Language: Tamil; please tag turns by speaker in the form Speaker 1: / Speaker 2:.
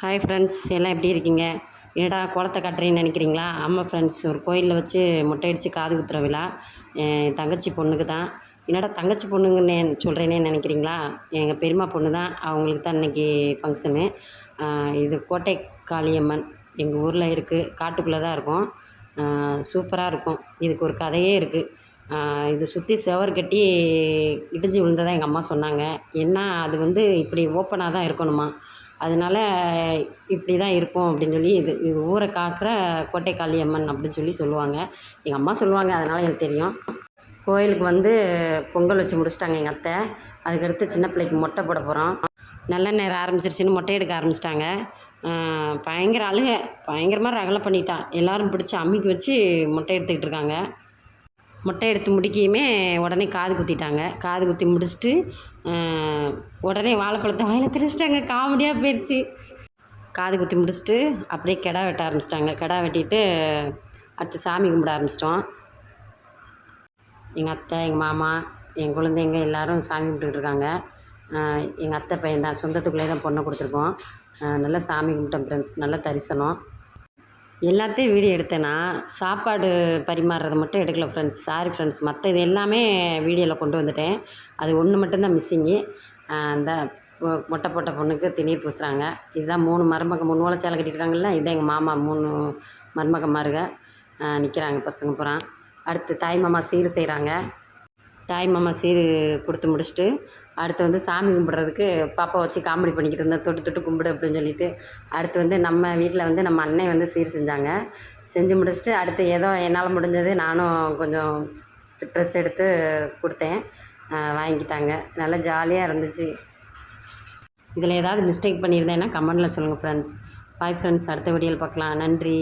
Speaker 1: ஹாய் ஃப்ரெண்ட்ஸ் எல்லாம் எப்படி இருக்கீங்க? என்னடா குளத்தை கட்டுறேன்னு நினைக்கிறீங்களா? ஆமாம் ஃப்ரெண்ட்ஸ் ஒரு கோயிலில் வச்சு முட்டை அடித்து காது குத்துற விழா. என் தங்கச்சி பொண்ணுக்கு தான் என்னடா தங்கச்சி பொண்ணுங்கன்னு சொல்கிறேனே நினைக்கிறீங்களா? எங்கள் பெரியம்மா பொண்ணு தான் அவங்களுக்கு தான் இன்றைக்கி ஃபங்க்ஷனு இது கோட்டை காளியம்மன். எங்கள் ஊரில் இருக்குது காட்டுக்குள்ளே தான் இருக்கும் சூப்பராக இருக்கும். இதுக்கு ஒரு கதையே இருக்குது இது சுற்றி செவர் கட்டி இடிஞ்சு விழுந்ததாக எங்கள் அம்மா சொன்னாங்க. என்ன அது வந்து இப்படி ஓப்பனாக தான் இருக்கணுமா? அதனால இப்படி தான் இருக்கும் அப்படின்னு சொல்லி இது இது ஊரை காக்கிற கோட்டை காளியம்மன் அப்படின்னு சொல்லி சொல்லுவாங்க. எங்கள் அம்மா சொல்லுவாங்க அதனால் எனக்கு தெரியும். கோயிலுக்கு வந்து பொங்கல் வச்சு முடிச்சிட்டாங்க எங்கள் அத்தை. அதுக்கடுத்து சின்ன பிள்ளைக்கு மொட்டை போட போகிறோம் நல்ல நேரம் ஆரம்பிச்சிருச்சுன்னு மொட்டை எடுக்க ஆரம்பிச்சிட்டாங்க. பயங்கர அழுக. பயங்கரமாக ரகலை பண்ணிட்டான். எல்லாரும் பிடிச்சி அம்மிக்கு வச்சு மொட்டை எடுத்துக்கிட்டு இருக்காங்க. மொட்டை எடுத்து முடிக்கையுமே உடனே காது குத்திட்டாங்க. காது குத்தி முடிச்சுட்டு உடனே வாழைப்பழத்தை வாயில் திரிச்சிட்டாங்க காமெடியாக போயிடுச்சு காது குத்தி முடிச்சுட்டு அப்படியே கிடா வெட்ட ஆரம்பிச்சிட்டாங்க. கிடா வெட்டிட்டு அடுத்து சாமி கும்பிட ஆரம்பிச்சிட்டோம். எங்கள் அத்தை எங்கள் மாமா என் குழந்தைங்க எல்லோரும் சாமி கும்பிட்டுக்கிட்டு இருக்காங்க. எங்கள் அத்தை பையன் தான் சொந்தத்துக்குள்ளே தான் பொண்ணை கொடுத்துருக்கோம். நல்லா சாமி கும்பிட்டோம் ஃப்ரெண்ட்ஸ் நல்லா தரிசனம். எல்லாத்தையும் வீடியோ எடுத்தேன்னா சாப்பாடு பரிமாறுறது மட்டும் எடுக்கல ஃப்ரெண்ட்ஸ் சாரி ஃப்ரெண்ட்ஸ் மற்ற இது எல்லாமே வீடியோவில் கொண்டு வந்துட்டேன். அது ஒன்று மட்டும்தான் மிஸ்ஸிங்கு அந்த மொட்டை போட்ட பொண்ணுக்கு திணீர் பூசுகிறாங்க இதுதான் மூணு மருமக மூணு ஓலை சேலை கட்டியிருக்காங்கல்ல இதான் எங்கள் மாமா மூணு மருமகமாருக நிற்கிறாங்க பசங்க பூரா. அடுத்து தாய் மாமா சீர் செய்கிறாங்க தாய் மாமா சீர் கொடுத்து முடிச்சுட்டு அடுத்து வந்து சாமி கும்பிட்றதுக்கு பாப்பா வச்சு காமெடி பண்ணிக்கிட்டு இருந்தேன் தொட்டு தொட்டு கும்பிடு அப்படின்னு சொல்லிட்டு அடுத்து வந்து நம்ம வீட்டில் வந்து நம்ம அண்ணன் வந்து சீர் செஞ்சாங்க. செஞ்சு முடிச்சுட்டு அடுத்து ஏதோ என்னால் முடிஞ்சது நானும் கொஞ்சம் ட்ரெஸ் எடுத்து கொடுத்தேன். வாங்கிக்கிட்டாங்க நல்லா ஜாலியாக இருந்துச்சு. இதில் ஏதாவது மிஸ்டேக் பண்ணியிருந்தேன்னா கமெண்டில் சொல்லுங்கள் ஃப்ரெண்ட்ஸ் பாய் ஃப்ரெண்ட்ஸ் அடுத்த வீடியோவில் பார்க்கலாம். நன்றி.